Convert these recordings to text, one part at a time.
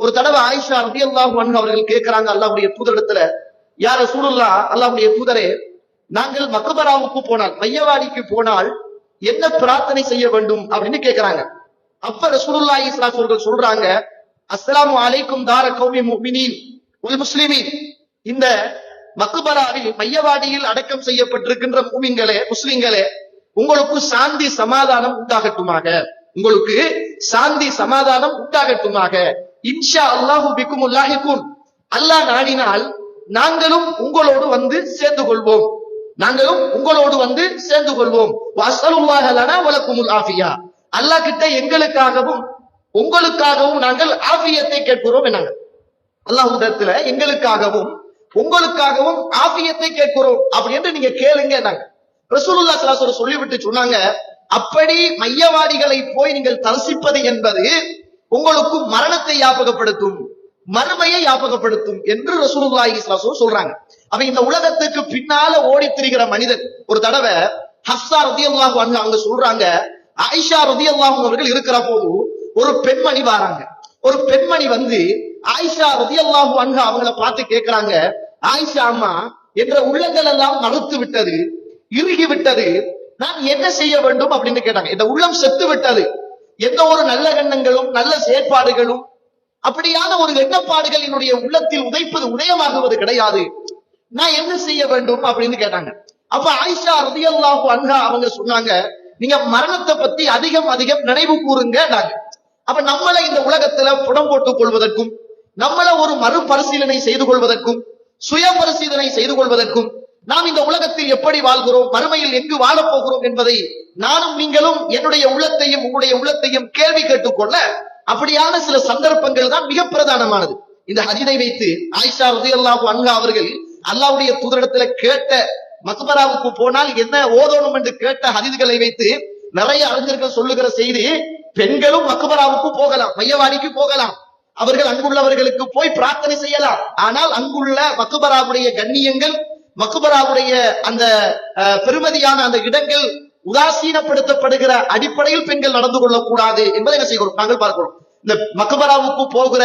ஒரு தடவை ஆயிஷா ரபி அல்லாஹ் அவர்கள் கேட்கிறாங்க அல்லாஹுடைய தூதரிடத்துல யார சூழல்லா அல்லாவுடைய தூதரே நாங்கள் மக்கபராவுக்கு போனால் மையவாடிக்கு போனால் என்ன பிரார்த்தனை செய்ய வேண்டும்? அப்படின்னு கேட்கிறாங்க. அப்ப ரசூலுல்லா இஸ்லாஸ் அவர்கள் சொல்றாங்க அஸ்லாம் அலைக்கும் தார கௌமி முமினின் உல் முஸ்லிமீன். இந்த மக்பராவில் மையவாடியில் அடக்கம் செய்யப்பட்டிருக்கின்ற மூமிங்களே முஸ்லிம்களே உங்களுக்கு சாந்தி சமாதானம் உண்டாகட்டுமாக. உங்களுக்கு சாந்தி சமாதானம் உண்டாகட்டுமாக. இன்ஷா அல்லாஹு பிக்கும் உல்லாஹிக்கும். அல்லாஹ் நாடினால் நாங்களும் உங்களோடு வந்து சேர்ந்து கொள்வோம் நாங்களும் உங்களோடு வந்து சேர்ந்து கொள்வோம் வசலுல்லாஹ லனா வலக்குமுல் ஆஃபியா. அல்லாஹ் கிட்ட எங்களுக்காகவும் உங்களுக்காகவும் நாங்கள் ஆஃபியத்தை கேட்கிறோம் என்னாங்க. அல்லாஹுடத்துல எங்களுக்காகவும் உங்களுக்காகவும் ஆஃபியத்தை கேட்கிறோம் அப்படின்னு நீங்க கேளுங்க நாங்க ரசூலுல்லா சலாசுர சொல்லிவிட்டு சொன்னாங்க அப்படி மையவாடிகளை போய் நீங்கள் தரிசிப்பது என்பது உங்களுக்கும் மரணத்தை ஞாபகப்படுத்தும் மறுமையை ஞாபகப்படுத்தும் என்று ரசூலுல்லாஹி சொல்றாங்க. அப்ப இந்த உலகத்துக்கு பின்னால ஓடித் திரிகிற மனிதன் ஒரு தடவை ஹப்ஸா ரதியல்லாஹு அன்ஹா அவங்க சொல்றாங்க ஆயிஷா ரதியல்லாஹு அவர்கள் இருக்கிற போது ஒரு பெண்மணி வராங்க. ஒரு பெண்மணி வந்து ஆயிஷா ரதியல்லாஹு அன்ஹா அவங்கள பார்த்து கேக்குறாங்க ஆயிஷா அம்மா என்ற உள்ளங்கள் எல்லாம் மறுத்து விட்டது இறுகி விட்டது நான் என்ன செய்ய வேண்டும் அப்படின்னு கேட்டாங்க. இந்த உள்ளம் செத்து விட்டது. எந்த ஒரு நல்ல எண்ணங்களும் நல்ல செயற்பாடுகளும் அப்படியான ஒரு எண்ணப்பாடுகள் என்னுடைய உள்ளத்தில் உதைப்பது உதயமாகுவது கிடையாது. நான் என்ன செய்ய வேண்டும் அப்படின்னு கேட்டாங்க. அப்ப ஆயிஷா ரதியல்லாஹு அன்ஹா அவங்க சொன்னாங்க நீங்க மரணத்தை பத்தி அதிகம் அதிகம் நினைவு கூறுங்க அப்ப நம்மளை இந்த உலகத்துல புடம் போட்டுக் கொள்வதற்கும் நம்மள ஒரு மறுபரிசீலனை செய்து கொள்வதற்கும் சுய பரிசீலனை செய்து கொள்வதற்கும் நாம் இந்த உலகத்தில் எப்படி வாழ்கிறோம் மறுமையில் எங்கு வாழப் போகிறோம் என்பதை நானும் நீங்களும் என்னுடைய உள்ளத்தையும் உங்களுடைய உள்ளத்தையும் கேள்வி கேட்டுக்கொள்ள அப்படியான சில சந்தர்ப்பங்கள் தான் மிக பிரதானமானது. இந்த ஹஜினை வைத்து ஆயிஷா ரதியல்லாஹு அன்ஹா அவர்கள் அல்லாவுடைய தூதரிடத்துல கேட்ட மக்பராவுக்கு போனால் என்ன ஓதோணும் என்று கேட்ட ஹதிதுகளை வைத்து நிறைய அறிஞர்கள் சொல்லுகிற செய்தி பெண்களும் மக்பராவுக்கு போகலாம் மையவாடிக்கு போகலாம். அவர்கள் அங்குள்ளவர்களுக்கு போய் பிரார்த்தனை செய்யலாம். ஆனால் அங்குள்ள மக்குபராவுடைய கண்ணியங்கள் மக்குபராவுடைய அந்த அஹ், பெருமதியான அந்த இடங்கள் உதாசீனப்படுத்தப்படுகிற அடிப்படையில் பெண்கள் நடந்து கொள்ளக்கூடாது என்பதை என்ன செய்கிறோம்? நாங்கள் பார்க்கிறோம். இந்த மக்பராவுக்கு போகிற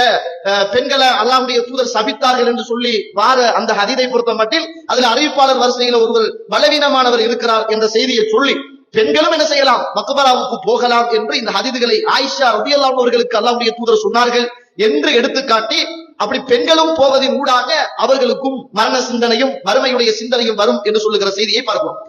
அஹ், பெண்களை அல்லாவுடைய தூதர் சபித்தார்கள் என்று சொல்லி வார அந்த ஹதீதை பொறுத்த மட்டில் அதில் அறிவிப்பாளர் வரிசையில் ஒருவர் பலவீனமானவர் இருக்கிறார் என்ற செய்தியை சொல்லி பெண்களும் என்ன செய்யலாம்? மக்பராவுக்கு போகலாம் என்று இந்த ஹதீதுகளை ஆயிஷா ரதியல்லாஹு அவர்களுக்கு அல்லாவுடைய தூதர் சொன்னார்கள் என்று எடுத்துக்காட்டி அப்படி பெண்களும் போவதின் ஊடாக அவர்களுக்கும் மரண சிந்தனையும் வறுமையுடைய சிந்தனையும் வரும் என்று சொல்லுகிற செய்தியை பார்க்கிறோம்.